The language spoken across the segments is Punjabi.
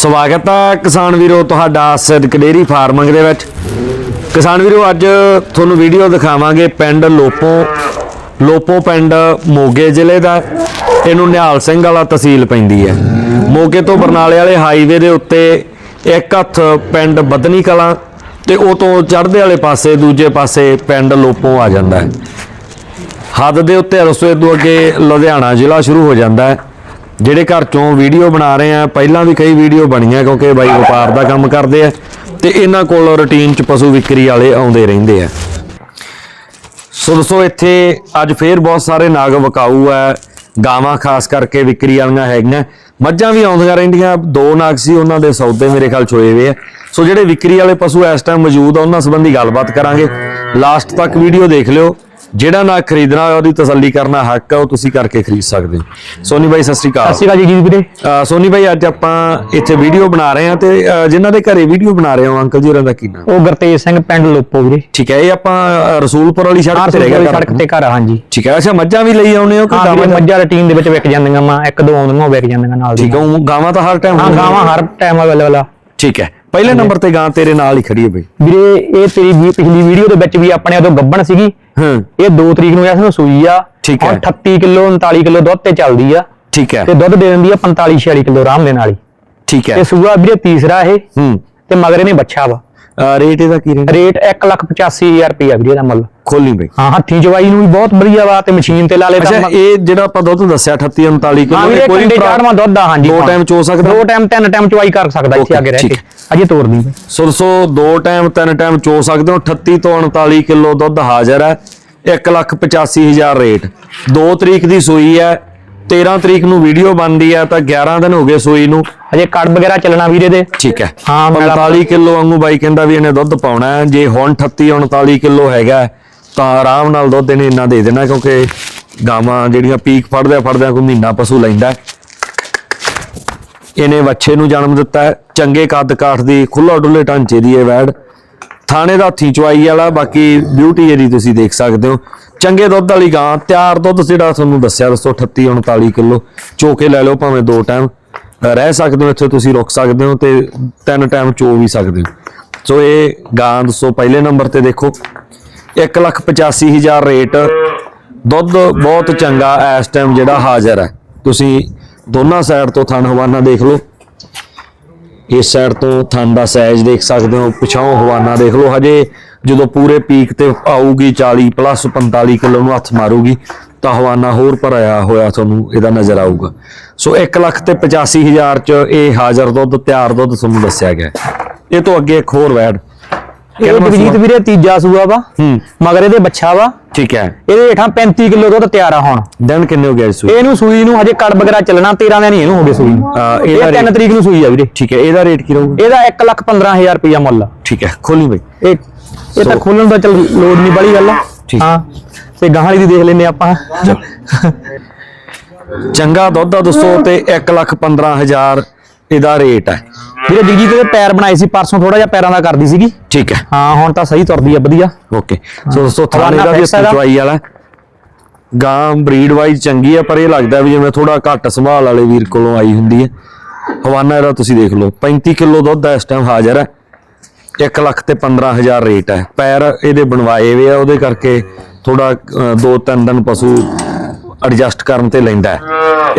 ਸਵਾਗਤ ਹੈ ਕਿਸਾਨ ਵੀਰੋ, ਤੁਹਾਡਾ ਸਿੱਧਕ ਡੇਰੀ ਫਾਰਮਿੰਗ ਦੇ ਵਿੱਚ। ਕਿਸਾਨ ਵੀਰੋ, ਅੱਜ ਤੁਹਾਨੂੰ ਵੀਡੀਓ ਦਿਖਾਵਾਂਗੇ ਪਿੰਡ ਲੋਪੋ ਲੋਪੋ ਪਿੰਡ ਮੋਗੇ ਜ਼ਿਲ੍ਹੇ ਦਾ। ਇਹਨੂੰ ਨਿਹਾਲ ਸਿੰਘ ਵਾਲਾ ਤਹਿਸੀਲ ਪੈਂਦੀ ਹੈ। ਮੋਗੇ ਤੋਂ ਬਰਨਾਲੇ ਵਾਲੇ ਹਾਈਵੇ ਦੇ ਉੱਤੇ ਇੱਕ ਹੱਥ ਪਿੰਡ ਬਦਨੀ ਕਲਾਂ ਤੇ ਉਹ ਤੋਂ ਚੜ੍ਹਦੇ ਵਾਲੇ ਪਾਸੇ ਦੂਜੇ ਪਾਸੇ ਪਿੰਡ ਲੋਪੋ ਆ ਜਾਂਦਾ ਹੈ। ਹੱਦ ਦੇ ਉੱਤੇ ਰਸੋਏ ਤੋਂ ਅੱਗੇ ਲੁਧਿਆਣਾ ਜ਼ਿਲ੍ਹਾ ਸ਼ੁਰੂ ਹੋ ਜਾਂਦਾ ਹੈ। ਜਿਹੜੇ ਘਰ ਚੋਂ ਵੀਡੀਓ ਬਣਾ ਰਹੇ ਆ, ਪਹਿਲਾਂ ਵੀ ਕਈ ਵੀਡੀਓ ਬਣੀਆਂ ਕਿਉਂਕਿ ਬਾਈ ਵਪਾਰ ਦਾ ਕੰਮ ਕਰਦੇ ਆ ਤੇ ਇਹਨਾਂ ਕੋਲ ਰੁਟੀਨ ਚ ਪਸ਼ੂ ਵਿਕਰੀ ਵਾਲੇ ਆਉਂਦੇ ਰਹਿੰਦੇ ਆ। ਸੋ ਦੋਸਤੋ ਇੱਥੇ ਅੱਜ ਫੇਰ ਬਹੁਤ ਸਾਰੇ ਨਾਗ ਵਕਾਊ ਆ, ਗਾਵਾਂ ਖਾਸ ਕਰਕੇ ਵਿਕਰੀ ਵਾਲੀਆਂ ਹੈਗੀਆਂ। ਮੱਝਾਂ ਵੀ ਆਉਂਦੀਆਂ ਰਹਿੰਦੀਆਂ, ਦੋ ਨਾਗ ਸੀ, ਉਹਨਾਂ ਦੇ ਸੌਦੇ ਮੇਰੇ ਖਿਆਲ ਚ ਹੋਏ ਹੋਏ ਆ। ਸੋ ਜਿਹੜੇ ਵਿਕਰੀ ਵਾਲੇ ਪਸ਼ੂ ਇਸ ਟਾਈਮ ਮੌਜੂਦ ਆ, ਉਹਨਾਂ ਸੰਬੰਧੀ ਗੱਲਬਾਤ ਕਰਾਂਗੇ। ਲਾਸਟ ਤੱਕ ਵੀਡੀਓ ਦੇਖ ਲਿਓ। ਜਿਹੜਾ ਨਾਗ ਖਰੀਦਣਾ ਉਹਦੀ ਤਸੱਲੀ ਕਰਨਾ ਹੱਕ ਹੈ ਉਹ ਤੁਸੀਂ ਕਰਕੇ ਖਰੀਦ ਸਕਦੇ ਹੋ। ਸੋਨੀ ਬਾਈ ਸਤਿ ਸ਼੍ਰੀ ਅਕਾਲ। ਸਤਿ ਸ਼੍ਰੀ ਅਕਾਲ ਜੀ ਵੀਰੇ। ਸੋਨੀ ਭਾਈ ਅੱਜ ਆਪਾਂ ਇੱਥੇ ਵੀਡੀਓ ਬਣਾ ਰਹੇ ਹਾਂ ਤੇ ਜਿਨ੍ਹਾਂ ਦੇ ਘਰੇ ਵੀਡੀਓ ਬਣਾ ਰਹੇ ਹਾਂ ਅੰਕਲ ਜੀ ਹੋਰਾਂ ਦਾ ਕੀ ਨਾਮ? ਉਹ ਗੁਰਤੇਜ ਸਿੰਘ ਪਿੰਡ ਲੋਪੋ ਵੀਰੇ। ਠੀਕ ਹੈ ਇਹ ਆਪਾਂ ਰਸੂਲਪੁਰ ਵਾਲੀ ਸੜਕ ਤੇ ਰਹਿ ਗਿਆ ਸੜਕ ਤੇ ਘਰ ਹਾਂਜੀ। ਠੀਕ ਹੈ ਅੱਛਾ ਮੱਝਾਂ ਵੀ ਲਈ ਆਉਨੇ ਹੋ ਕਿ ਗਾਵਾਂ ਮੱਝਾਂ ਰੂਟੀਨ ਦੇ ਵਿੱਚ ਵਿਕ ਜਾਂਦੀਆਂ ਵਾ ਇੱਕ ਦੋ ਆਉਂਦੀਆਂ ਵਿਕ ਜਾਂਦੀਆਂ ਨਾਲ ਠੀਕ ਹੈ ਗਾਵਾਂ ਤਾਂ ਹਰ ਟਾਈਮ ਹਾਂ ਗਾਵਾਂ ਹਰ ਟਾਈਮ ਅਵੇਲੇਬਲ ਆ। ਠੀਕ ਹੈ ਪਹਿਲੇ ਨੰਬਰ ਤੇ ਗਾਂ ਤੇਰੇ ਨਾਲ ਹੀ ਖੜੀ ਹੈ ਬਈ। ਵੀਰੇ ਇਹ ਤੇਰੀ ਪਿਛਲੀ ਵੀਡੀਓ ਦੇ ਵਿੱਚ ਵੀ ਆਪਣੇ ਉਦੋਂ ਗੱਬਣ ਸੀਗੀ ਹਾਂ। ਇਹ 2 ਤਰੀਕ ਨੂੰ ਇਸ ਨੂੰ ਸੂਈ ਆ। ਠੀਕ ਹੈ। ਹੁਣ 38 ਕਿਲੋ 39 ਕਿਲੋ ਦੁੱਧ ਤੇ ਚੱਲਦੀ ਆ। ਠੀਕ ਹੈ। ਤੇ ਦੁੱਧ ਦੇ ਦਿੰਦੀ ਆ 45 46 ਕਿਲੋ ਆਰਾਮ ਦੇ ਨਾਲ ਹੀ। ਠੀਕ ਹੈ। ਤੇ ਸੂਆ ਵੀਰੇ ਤੀਸਰਾ ਇਹ। ਹੂੰ। ਤੇ ਮਗਰ ਇਹਨੇ ਬੱਚਾ ਵਾ। ਰੇਟ ਇਹਦਾ ਕੀ ਰੇਟ ਰੇਟ 185000 ਰੁਪਇਆ ਵੀਰੇ ਦਾ ਮੁੱਲ। ਖੋਲੀ ਬਈ। ਹਾਂ ਹੱਥੀ ਜਵਾਈ ਨੂੰ ਵੀ ਬਹੁਤ ਵਧੀਆ ਵਾ ਤੇ ਮਸ਼ੀਨ ਤੇ ਲਾ ਲੇ ਅੱਛਾ ਇਹ ਜਿਹੜਾ ਆਪਾਂ ਦੁੱਧ ਦੱਸਿਆ 38 39 ਹਾਂ ਕਿਲੋ ਵੀਰੇ ਕੋਈ ਚਾੜਵਾ ਦੁੱਧ ਆ ਹਾਂਜੀ। ਦੋ। ਟਾਈਮ ਚੋ ਸਕਦਾ? ਦੋ ਟਾਈਮ ਤਿੰਨ ਟਾਈਮ ਚਵਾਈ ਕਰ ਸਕਦਾ ਇੱਥੇ ਅੱਗੇ ਰਹਿ ਕੇ। ਅਜੇ ਤੋੜ ਦੀ ਸੋ ਸੋ ਦੋ ਟਾਈਮ ਤਿੰਨ ਟਾਈਮ ਚੋ ਸਕਦੇ ਹੋ। 38 ਤੋਂ 39 ਕਿਲੋ ਦੁੱਧ ਹਾਜ਼ਰ ਹੈ। 185000 ਰੇਟ 2 ਤਰੀਕ ਦੀ ਸੂਈ ਹੈ। 13 ਤਰੀਕ ਨੂੰ ਵੀਡੀਓ ਬਣਦੀ ਹੈ ਤਾਂ 11 ਦਿਨ ਹੋ ਗਏ ਸੂਈ ਨੂੰ। ਅਜੇ ਕੜ ਵਗੈਰਾ ਚੱਲਣਾ ਵੀਰੇ ਦੇ। ਠੀਕ ਹੈ। ਹਾਂ, ਮੇਰਾ- 45 ਕਿਲੋ ਵਾਂਗੂ ਬਾਈ ਕਹਿੰਦਾ ਵੀ ਇਹਨੇ ਦੁੱਧ ਪਾਉਣਾ ਜੇ ਹੁਣ 38 39 ਕਿਲੋ ਹੈਗਾ ਤਾਂ ਆਰਾਮ ਨਾਲ ਦੁੱਧ ਇਹਨੇ ਇੰਨਾ ਦੇ ਦੇਣਾ ਕਿਉਂਕਿ ਗਾਵਾਂ ਜਿਹੜੀਆਂ ਪੀਕ ਫੜਦਿਆਂ ਫੜਦਿਆਂ ਕੋਈ ਮਹੀਨਾ ਪਸ਼ੂ ਲੈਂਦਾ। ਇਹਨੇ ਵੱਛੇ ਨੂੰ ਜਨਮ ਦਿੱਤਾ ਚੰਗੇ ਕੱਦ ਕਾਠ ਦੀ ਖੁੱਲਾ ਡੁੱਲੇ ਢਾਂਚੇ ਦੀ ਇਹ ਵੈੜ। ਥਾਣੇ ਦਾ ਹੱਥੀ ਚਵਾਈ ਵਾਲਾ, ਬਾਕੀ ਬਿਊਟੀ ਜਿਹੜੀ ਤੁਸੀਂ ਦੇਖ ਸਕਦੇ ਹੋ। ਚੰਗੇ ਦੁੱਧ ਵਾਲੀ ਗਾਂ, ਤਿਆਰ ਦੁੱਧ ਜਿਹੜਾ ਤੁਹਾਨੂੰ ਦੱਸਿਆ, ਦੱਸੋ 38 39 ਕਿਲੋ। ਚੋ ਕੇ ਲੈ ਲਓ ਭਾਵੇਂ ਦੋ ਟਾਈਮ ਰਹਿ ਸਕਦੇ ਹੋ ਇੱਥੇ, ਤੁਸੀਂ ਰੁਕ ਸਕਦੇ ਹੋ ਤੇ ਤਿੰਨ ਟਾਈਮ ਚੋ ਵੀ ਸਕਦੇ ਹੋ। ਸੋ ਇਹ ਗਾਂ ਦੱਸੋ, ਪਹਿਲੇ ਨੰਬਰ ਤੇ ਦੇਖੋ। 185000 ਰੇਟ। ਦੁੱਧ ਬਹੁਤ ਚੰਗਾ ਇਸ ਟਾਈਮ ਜਿਹੜਾ ਹਾਜ਼ਰ ਹੈ। ਤੁਸੀਂ ਦੋਨਾਂ ਸਾਈਡ ਤੋਂ ਥਣ ਹਵਾਨਾ ਦੇਖ ਲਓ। ਇਸ ਸਾਈਡ ਤੋਂ ਥਣ ਦਾ ਸਾਈਜ਼ ਦੇਖ ਸਕਦੇ ਹੋ ਪਿਛਾਓਂ ਹਵਾਨਾ ਦੇਖ ਲਓ ਹਜੇ ਜਦੋਂ ਪੂਰੇ ਪੀਕ ਤੇ ਆਊਗੀ 40 ਪਲੱਸ 45 ਕਿਲੋ ਨੂੰ ਹੱਥ ਮਾਰੂਗੀ ਤਾਂ ਹਵਾਨਾ ਹੋਰ ਭਰਿਆ ਹੋਇਆ ਤੁਹਾਨੂੰ ਇਹਦਾ ਨਜ਼ਰ ਆਊਗਾ। ਸੋ 1 ਲੱਖ ਤੇ 85000 ਚ ਇਹ ਹਾਜ਼ਰ ਦੁੱਧ ਤਿਆਰ ਦੁੱਧ ਤੁਹਾਨੂੰ ਦੱਸਿਆ ਗਿਆ। ਇਹ ਤੋਂ ਅੱਗੇ ਇੱਕ ਹੋਰ ਵੈਡ ਇਹ ਵੀਰੇ ਤੀਜਾ ਸੂਆ ਵਾ। ਮਗਰ ਇਹਦੇ ਬੱਚਾ ਵਾ। ਠੀਕ ਹੈ। ਇਹਦੇ ਹੇਠਾਂ 35 ਕਿਲੋ ਦੁੱਧ ਤਿਆਰ ਆ ਹੁਣ। ਦਿਨ ਕਿੰਨੇ ਹੋ ਗਏ ਸੂ ਇਹਨੂੰ ਸੂਈ ਨੂੰ ਹਜੇ ਕੜ ਵਗੈਰਾ ਚੱਲਣਾ 13 ਦਿਨ ਹੀ ਇਹਨੂੰ ਹੋ ਗਏ ਸੂਈ ਨੂੰ। ਇਹ 3 ਰੇਟ- ਤਰੀਕ ਨੂੰ ਸੂਈ ਆ ਵੀਰੇ। ਠੀਕ ਹੈ ਇਹਦਾ ਰੇਟ ਕੀ ਰਹੂਗਾ? ਇਹਦਾ 1 ਲੱਖ 15000 ਰੁਪਇਆ ਮੁੱਲ ਠੀਕ ਹੈ ਖੋਲੀ ਬਈ। ਇਹ ਇਹ ਤਾਂ ਖੋਲਣ ਦਾ ਚਲ ਲੋਡ ਨਹੀਂ ਬੜੀ ਗੱਲ। ਹਾਂ ਤੇ ਗਾਹਾਂ ਵਾਲੀ ਦੀ ਦੇਖ ਲੈਨੇ ਆਪਾਂ। ਚੰਗਾ ਦੁੱਧ ਆ ਦੋਸਤੋ ਤੇ 1 ਲੱਖ 15000 ਇਹਦਾ ਰੇਟ ਹੈ ਵੀਰੇ ਜਗਜੀਤ ਦੇ ਪੈਰ ਬਣਾਏ ਸੀ ਪਰਸੋਂ ਥੋੜਾ ਜਿਹਾ ਪੈਰਾਂ ਦਾ ਕਰਦੀ ਸੀਗੀ। ਠੀਕ ਹੈ। ਹਾਂ ਹੁਣ ਤਾਂ ਸਹੀ ਤੁਰਦੀ ਆ ਵਧੀਆ। ਓਕੇ ਸੋ ਦੋਸਤੋ ਥਾਣੇ ਦਾ ਵੀ। ਚਵਾਈ ਵਾਲਾ। ਗਾਂ ਬਰੀਡ ਵਾਈਜ਼ ਚੰਗੀ ਹੈ ਪਰ ਇਹ ਲੱਗਦਾ ਵੀ ਜਿਵੇਂ ਥੋੜਾ ਘੱਟ ਸੰਭਾਲ ਵਾਲੇ ਵੀਰ ਕੋਲੋਂ ਆਈ ਹੁੰਦੀ ਹੈ। ਹਵਾਨਾ ਇਹਦਾ ਤੁਸੀਂ ਦੇਖ ਲਓ 35 ਕਿਲੋ ਦੁੱਧ ਇਸ ਟਾਈਮ ਹਾਜ਼ਰ ਹੈ। 1 ਲੱਖ ਤੇ 15000 ਰੇਟ ਹੈ। ਪੈਰ ਇਹਦੇ ਬਣਵਾਏ ਹੋਏ ਆ ਉਹਦੇ ਕਰਕੇ ਥੋੜਾ ਦੋ ਤਿੰਨ ਦਿਨ ਪਸ਼ੂ ਐਡਜਸਟ ਕਰਨ ਤੇ ਲੈਂਦਾ ਹੈ।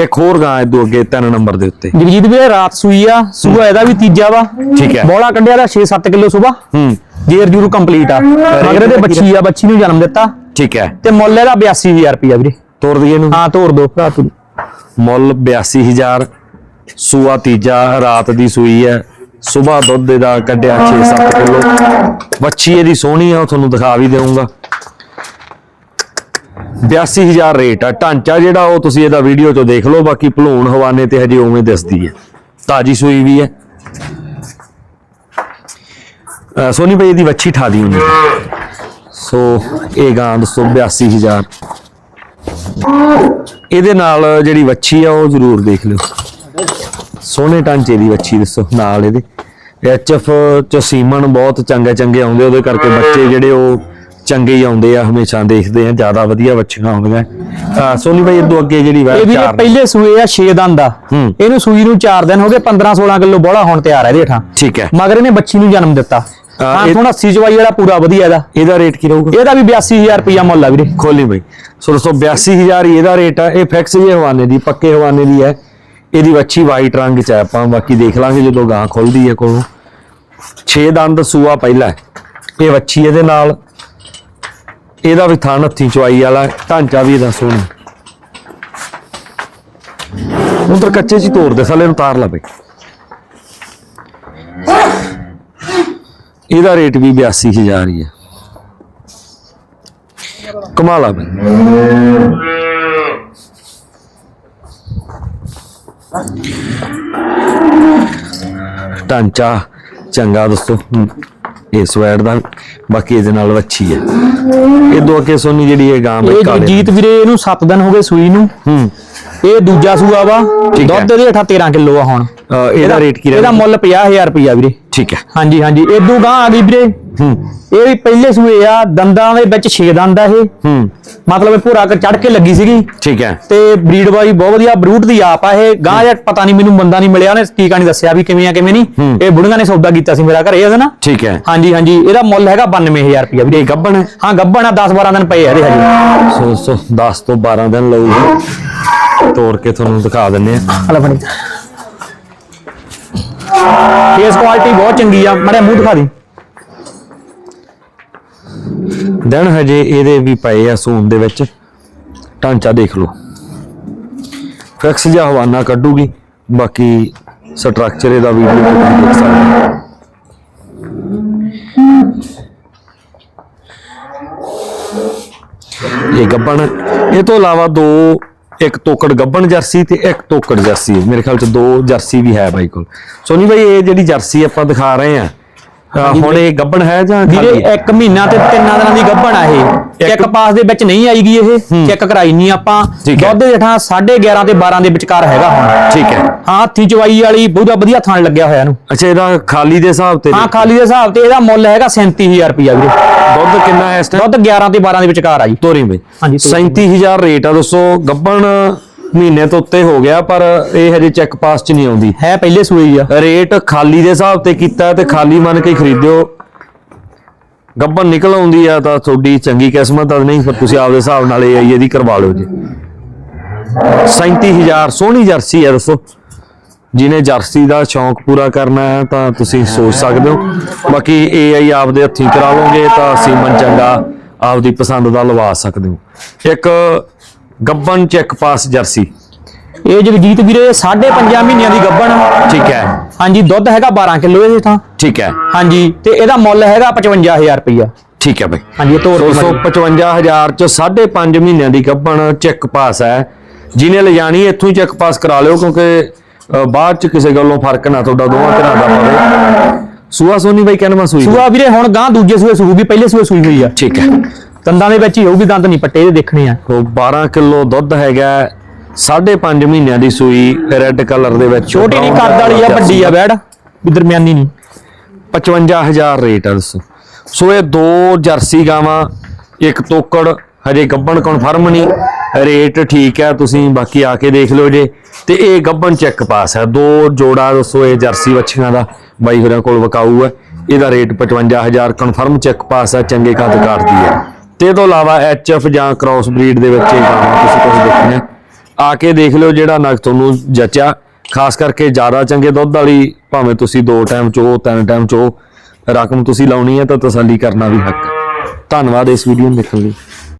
ਇੱਕ ਹੋਰ ਗਾਂ ਇਦੋਂ ਅੱਗੇ ਤਿੰਨ ਨੰਬਰ ਦੇ ਉੱਤੇ। ਜਗਜੀਤ ਵੀਰੇ ਰਾਤ ਸੂਈ ਆ ਸੂਆ ਇਹਦਾ ਵੀ ਤੀਜਾ ਵਾ। ਠੀਕ ਹੈ। ਬੋਲਾ ਕੱਢਿਆ ਦਾ 6-7 ਕਿਲੋ ਸਵੇਰ ਹੂੰ। ਜੇਰ ਜੂਰ ਕੰਪਲੀਟ ਆ। ਮਗਰ ਇਹਦੇ ਬੱਚੀ ਆ ਬੱਚੀ ਨੂੰ ਜਨਮ ਦਿੱਤਾ। ਠੀਕ ਹੈ। ਤੇ ਮੁੱਲ ਇਹਦਾ 82000 ਰੁਪਇਆ ਵੀਰੇ। ਤੋਰ ਦਈਏ ਇਹਨੂੰ। ਹਾਂ ਤੋੜ ਦੋ। ਭਰਾ ਤੂੰ। ਮੁੱਲ 82000 ਸੂਆ ਤੀਜਾ ਰਾਤ ਦੀ ਸੂਈ ਹੈ। ਸਵੇਰ ਦੁੱਧ ਦਾ ਕੱਢਿਆ 6-7 ਕਿਲੋ। ਵੱਛੀ ਇਹਦੀ ਸੋਹਣੀ ਆ ਤੁਹਾਨੂੰ ਦਿਖਾ ਵੀ ਦੇਵਾਂਗਾ 82000 ਰੇਟ ਆ। ਢਾਂਚਾ ਜਿਹੜਾ ਉਹ ਤੁਸੀਂ ਇਹਦਾ ਵੀਡੀਓ ਚੋਂ ਦੇਖ ਲਓ, ਬਾਕੀ ਭਲੂਣ ਹਵਾਨੇ ਤੇ ਹਜੇ ਉਵੇਂ ਦਿਸਦੀ ਹੈ। ਤਾਜੀ ਸੂਈ ਵੀ ਹੈ। ਸੋਨੀ ਭਾਈ, ਇਹਦੀ ਵੱਛੀ ਠਾ ਦੀ ਹੁੰਦੀ ਸੋ ਇਹ ਗਾਂ ਦੱਸੋ 82000 ਇਹਦੇ ਨਾਲ ਜਿਹੜੀ ਵੱਛੀ ਆ, ਉਹ ਜ਼ਰੂਰ ਦੇਖ ਲਿਓ। ਸੋਹਣੇ ਢਾਂਚੇ ਦੀ ਵੱਛੀ ਦੱਸੋ, ਨਾਲ ਇਹਦੇ। ਐਚਐਫ ਚ ਸੀਮਨ ਬਹੁਤ ਚੰਗੇ ਚੰਗੇ ਆਉਂਦੇ, ਉਹਦੇ ਕਰਕੇ ਬੱਚੇ ਜਿਹੜੇ ਉਹ ਚੰਗੇ ਹੀ ਆਉਂਦੇ ਆ ਹਮੇਸ਼ਾ ਦੇਖਦੇ ਆ ਜ਼ਿਆਦਾ ਵਧੀਆ ਬੱਚੀਆਂ ਆਉਂਦੀਆਂ ਸੋਨੀ ਭਾਈ ਇਦੋਂ ਅੱਗੇ ਜਿਹੜੀ ਵੀਰੇ ਨੇ। ਪਹਿਲੇ ਸੂਏ ਆ 6 ਦੰਦ ਦਾ। ਇਹਨੂੰ ਸੂਈ ਨੂੰ 4 ਦਿਨ ਹੋ ਗਏ 15 16 ਕਿਲੋ ਬੋਲਾ ਹੁਣ ਤਿਆਰ ਹੈ ਇਹਦੇ ਹੇਠਾਂ। ਠੀਕ ਹੈ। ਮਗਰ ਇਹਨੇ ਬੱਚੀ ਨੂੰ ਜਨਮ ਦਿੱਤਾ। ਹਾਂ ਹੁਣ 80 ਚਵਾਈ ਵਾਲਾ ਪੂਰਾ ਵਧੀਆ ਇਹਦਾ। ਇਹਦਾ ਰੇਟ ਕੀ ਰਹੂਗਾ? ਇਹਦਾ ਵੀ 82000 ਰੁਪਇਆ ਮੁੱਲ ਆ ਵੀਰੇ। ਖੋਲੀ ਬਈ। ਸੋ ਦੋਸਤੋ 82000 ਹੀ ਇਹਦਾ ਰੇਟ ਹੈ ਇਹ ਫਿਕਸ ਜੇ ਹਵਾਨੇ ਦੀ ਪੱਕੇ ਹਵਾਨੇ ਦੀ ਹੈ। ਇਹਦੀ ਵੱਛੀ ਵਾਈਟ ਰੰਗ ਚ ਹੈ ਆਪਾਂ। ਬਾਕੀ ਦੇਖ ਲਾਂਗੇ ਜਦੋਂ ਗਾਂ ਖੁੱਲਦੀ ਹੈ ਕੋਲੋਂ। 6 ਦੰਦ ਸੂਆ ਪਹਿਲਾ। ਇਹ ਵੱਛੀ ਇਹਦੇ ਨਾਲ ਇਹਦਾ ਵੀ ਥਣ ਹੱਥੀ ਚਵਾਈ ਵਾਲਾ, ਢਾਂਚਾ ਵੀ ਇਹਦਾ ਸੋਹਣਾ। ਉਧਰ ਕੱਚੇ ਚ ਤੋੜ ਦੇ, ਸਾਲੇ ਨੂੰ ਤਾਰ ਲਾ ਬਈ ਇਹਦਾ ਰੇਟ ਵੀ 82000 ਹੀ ਹੈ। ਕਮਾਲ ਆ ਬਈ। ਢਾਂਚਾ, ਚੰਗਾ ਦੋਸਤੋ। ਇਹ ਸਵੈਟ ਦਾ ਬਾਕੀ ਇਹਦੇ ਨਾਲ ਵੱਛੀ ਹੈ। ਇਹ ਦੋ ਅੱਗੇ ਸੋਨੀ ਜਿਹੜੀ ਇਹ ਗਾਂ ਇਹ ਕਾਲੇ ਜਗਜੀਤ ਵੀਰੇ ਇਹਨੂੰ 7 ਦਿਨ ਹੋ ਗਏ ਸੂਈ ਨੂੰ। ਹੂੰ। ਇਹ ਦੂਜਾ ਸੂਆ ਵਾ। ਦੁੱਧ ਹੇਠਾਂ 13 ਕਿਲੋ ਆ ਹੁਣ। ਇਹਦਾ ਰੇਟ ਕੀ ਇਹਦਾ ਮੁੱਲ 50000 ਰੁਪਇਆ ਵੀਰੇ। ਠੀਕ ਹੈ। ਹਾਂਜੀ ਹਾਂਜੀ। ਇਦੋਂ ਗਾਂ ਆ ਗਈ ਵੀਰੇ। ਹੂੰ। ਇਹ ਵੀ ਪਹਿਲੇ ਸੂਏ ਆ ਦੰਦਾਂ ਦੇ ਵਿੱਚ 6 ਦੰਦ ਆ ਇਹ। ਹੂੰ। ਮਤਲਬ ਇਹ ਭੂਰਾ ਕਰ ਚੜ ਕੇ ਲੱਗੀ ਸੀਗੀ। ਠੀਕ ਹੈ। ਤੇ ਬਰੀਡ ਵਾਈ ਬਹੁਤ ਵਧੀਆ ਬਰੂਟ ਦੀ ਆਪ ਆ ਇਹ। ਗਾਂ ਜਾਂ ਪਤਾ ਨਹੀਂ ਮੈਨੂੰ ਬੰਦਾ ਨਹੀਂ ਮਿਲਿਆ ਉਹਨੇ ਕੀ ਕਹਾਣੀ ਦੱਸਿਆ ਵੀ ਕਿਵੇਂ ਆ ਕਿਵੇਂ ਨਹੀਂ। ਇਹ ਬੁੜੀਆਂ ਨੇ ਸੌਦਾ ਕੀਤਾ ਸੀ ਮੇਰਾ ਘਰੇ ਉਹਦਾ ਨਾ। ਠੀਕ ਹੈ। ਹਾਂਜੀ ਹਾਂਜੀ। ਇਹਦਾ ਮੁੱਲ ਹੈਗਾ 92000 ਰੁਪਇਆ ਵੀਰੇ। ਗੱਬਣ ਹੈ? ਹਾਂ ਗੱਬਣ ਆ 10 12 ਦਿਨ ਪਏ ਆ ਇਹਦੇ ਹਜੇ। ਸੋ ਸੋ 10 ਤੋਂ 12 ਦਿਨ ਲਊਗੀ। ਤੋੜ ਕੇ ਤੁਹਾਨੂੰ ਦਿਖਾ ਦਿੰਨੇ ਆ ਹਲਾ ਫੜੀ। ਫੇਸ ਕੁਆਲਿਟੀ ਬਹੁਤ ਚੰਗੀ ਆ। ਮੜੇ ਮੂੰਹ ਦਿਖਾ ਦੀ। ਦਿਨ ਹਜੇ ਇਹਦੇ ਵੀ ਪਏ ਆ ਸੂਨ ਦੇ ਵਿੱਚ। ਢਾਂਚਾ ਦੇਖ ਲਓ। ਫਿਕਸ ਜਾਂ ਹਵਾਨਾ ਕੱਢੂਗੀ। ਬਾਕੀ ਸਟਰਕਚਰ ਇਹਦਾ ਵੀਡੀਓ ਤੁਸੀਂ ਦੇਖ ਸਕਦੇ ਹੋ ਇਹ ਗੱਬਣ, ਇਹ ਤੋਂ ਇਲਾਵਾ ਦੋ ਇੱਕ ਤੋਕੜ ਗੱਬਣ ਜਰਸੀ ਤੇ ਇੱਕ ਤੋਕੜ ਜਰਸੀ। ਹੈ। ਮੇਰੇ ਖਿਆਲ ਚ ਦੋ ਜਰਸੀ ਵੀ ਹੈ ਬਾਈ ਕੋਲ। ਸੋਨੀ ਬਾਈ ਇਹ ਜਿਹੜੀ ਜਰਸੀ ਆਪਾਂ ਦਿਖਾ ਰਹੇ ਆ ਹੁਣ ਇਹ ਗੱਬਣ ਹੈ ਜਾਂ ਵੀਰੇ ਖਾਲੀ? ਹੈ? ਇੱਕ ਮਹੀਨਾ ਤੇ ਤਿੰਨਾਂ ਦਿਨਾਂ ਦੀ ਗੱਭਣ ਆ ਇਹ। ਚੈੱਕ ਪਾਸ ਦੇ ਵਿੱਚ ਨਹੀਂ ਆਈਗੀ ਇਹ। ਚੈੱਕ ਕਰਾਈ ਨਹੀਂ ਆਪਾਂ। ਦੁੱਧ ਜੇਠਾ 11.5 ਤੇ 12 ਦੇ ਵਿਚਕਾਰ ਹੈਗਾ ਹੁਣ। ਠੀਕ ਹੈ। ਹਾਂ ਹੱਥੀ ਚਵਾਈ ਵਾਲੀ ਬਹੁਤਾ ਵਧੀਆ ਥਣ ਲੱਗਿਆ ਹੋਇਆ ਇਹਨੂੰ। ਅੱਛਾ ਇਹਦਾ ਖਾਲੀ ਦੇ ਹਿਸਾਬ ਤੇ ਹਾਂ ਖਾਲੀ ਦੇ ਹਿਸਾਬ ਤੇ ਇਹਦਾ ਮੁੱਲ ਹੈਗਾ 37000 ਰੁਪਇਆ ਵੀਰੇ। ਦੁੱਧ ਕਿੰਨਾ ਹੈ ਇਸ ਟਾਈਮ ਦੁੱਧ 11 ਤੇ 12 ਦੇ ਵਿਚਕਾਰ ਆ ਜੀ। ਤੋਰੀ ਬਈ। ਹਾਂਜੀ, ਤੋਰੀ। 37000 ਰੇਟ ਆ ਦੋਸਤੋ ਗੱਬਣ ਮਹੀਨੇ ਤੋਂ ਉੱਤੇ ਹੋ ਗਿਆ ਪਰ ਇਹ ਹਜੇ ਚੈੱਕ ਪਾਸ ਚ ਨਹੀਂ ਆਉਂਦੀ। ਹੈ ਪਹਿਲੇ ਸੂਏ ਹੀ ਆ। ਰੇਟ ਖਾਲੀ ਦੇ ਹਿਸਾਬ ਤੇ ਕੀਤਾ ਤੇ ਖਾਲੀ ਮੰਨ ਕੇ ਹੀ ਖਰੀਦਿਓ। ਗੱਬਣ ਨਿਕਲ ਆਉਂਦੀ ਆ ਤਾਂ ਤੁਹਾਡੀ ਚੰਗੀ ਕਿਸਮਤ ਆ ਨਹੀਂ ਫਿਰ ਤੁਸੀਂ ਆਪਦੇ ਹਿਸਾਬ ਨਾਲ ਇਹ ਆਈ ਇਹਦੀ ਕਰਵਾ ਲਓ ਜੀ। 37000 ਸੋਹਣੀ ਜਰਸੀ ਹੈ ਦੋਸਤੋ। ਜਿਹਨੇ ਜਰਸੀ ਦਾ ਸ਼ੌਂਕ ਪੂਰਾ ਕਰਨਾ ਹੈ ਤਾਂ ਤੁਸੀਂ ਸੋਚ ਸਕਦੇ ਹੋ। ਬਾਕੀ ਇਹ ਆਈ ਆਪਦੇ ਹੱਥੀਂ ਕਰਾ ਲਓਗੇ ਤਾਂ ਸੀਮਨ ਚੰਗਾ ਆਪਦੀ ਪਸੰਦ ਦਾ ਲਵਾ ਸਕਦੇ ਹੋ। ਇੱਕ ਗੱਬਨ ਚੈੱਕ ਪਾਸ ਜਰਸੀ। ਇਹ ਜਗਜੀਤ ਵੀਰੇ 5.5 ਮਹੀਨਿਆਂ ਦੀ ਗੱਭਣ ਠੀਕ ਹੈ। ਹਾਂਜੀ ਦੁੱਧ ਹੈਗਾ 12 ਕਿਲੋ ਇਹਦੇ ਥਾਂ। ਠੀਕ ਹੈ। ਹਾਂਜੀ ਤੇ ਇਹਦਾ ਮੁੱਲ ਹੈਗਾ 55000 ਰੁਪਇਆ ਠੀਕ ਹੈ ਬਈ। ਹਾਂਜੀ ਇਹ ਤੋਰ ਕੇ ਮੜੀ। 255000 ਚ 5.5 ਮਹੀਨਿਆਂ ਦੀ ਗੱਭਣ ਚੈੱਕ ਪਾਸ ਹੈ। ਜਿਹਨੇ ਲਿਜਾਣੀ ਇੱਥੋਂ ਹੀ ਚੈੱਕ ਪਾਸ ਕਰਾ ਲਿਓ ਕਿਉਂਕਿ ਬਾਅਦ ਚ ਕਿਸੇ ਗੱਲੋਂ ਫ਼ਰਕ ਨਾ ਤੁਹਾਡਾ ਦੋਵਾਂ ਤਰ੍ਹਾਂ ਦਾ ਪਵੇ। ਸੂਆ ਸੋਨੀ ਬਾਈ ਕਹਿੰਦਾ ਸੂਈ ਸੂਆ ਵੀਰੇ ਹੁਣ ਗਾਂ ਦੂਜੇ ਸੂਏ ਸੂਗੀ ਪਹਿਲੇ ਸੂਏ ਸੂਈ ਹੋਈ ਆ। ਠੀਕ ਹੈ। ਦੰਦਾਂ ਦੇ ਵਿੱਚ ਹੀ ਹੋਊਗੀ ਦੰਦ ਨਹੀਂ ਪੱਟੇ ਇਹਦੇ ਦੇਖਣੇ ਆ। ਉਹ 12 ਕਿਲੋ ਦੁੱਧ ਹੈਗਾ 5.5 ਮਹੀਨਿਆਂ ਦੀ ਸੂਈ ਰੈੱਡ ਕਲਰ ਦੇ ਵਿੱਚ। ਛੋਟੀ ਨਹੀਂ ਕੱਦ ਵਾਲੀ ਆ ਵੱਡੀ ਆ ਬੈੜ ਵੀ ਦਰਮਿਆਨੀ ਨਹੀਂ। 55000 ਰੇਟ ਆ ਦੱਸੋ। ਸੋ ਇਹ ਦੋ ਜਰਸੀ ਗਾਵਾਂ ਇੱਕ ਤੋਕੜ ਹਜੇ ਗੱਬਣ ਕਨਫਰਮ ਨਹੀਂ। ਰੇਟ ਠੀਕ ਹੈ ਤੁਸੀਂ ਬਾਕੀ ਆ ਕੇ ਦੇਖ ਲਿਓ ਜੇ। ਤੇ ਇਹ ਗੱਬਣ ਚੈੱਕ ਪਾਸ ਹੈ ਦੋ ਜੋੜਾ ਦੱਸੋ ਇਹ ਜਰਸੀ ਵੱਛੀਆਂ ਦਾ, ਬਾਈ ਹੋਰਾਂ ਕੋਲ ਵਕਾਊ ਹੈ ਇਹਦਾ ਰੇਟ 55000 ਕਨਫਰਮ ਚੈੱਕ ਪਾਸ ਹੈ ਚੰਗੇ ਕੱਦ ਕਰਦੀ ਹੈ ਤੇ ਇਹ ਤੋਂ ਇਲਾਵਾ ਐਚਐਫ ਜਾਂ ਕ੍ਰਾਸ ਬਰੀਡ ਦੇ ਵਿੱਚ ਇਹ ਗਾਵਾਂ ਤੁਸੀਂ ਕੁਝ ਦੇਖਣਾ ਆ ਕੇ ਦੇਖ ਲਿਓ ਜਿਹੜਾ ਨਗ ਤੁਹਾਨੂੰ ਜਚਿਆ। ਖਾਸ ਕਰਕੇ ਜ਼ਿਆਦਾ ਚੰਗੇ ਦੁੱਧ ਵਾਲੀ, ਭਾਵੇਂ ਤੁਸੀਂ ਦੋ ਟਾਈਮ ਚੋ ਤਿੰਨ ਟਾਈਮ ਚੋ ਰਕਮ ਤੁਸੀਂ ਲਾਉਣੀ ਹੈ ਤਾਂ ਤਸੱਲੀ ਕਰਨਾ ਵੀ ਹੱਕ। ਧੰਨਵਾਦ ਇਸ ਵੀਡੀਓ ਨੂੰ ਦੇਖਣ ਲਈ।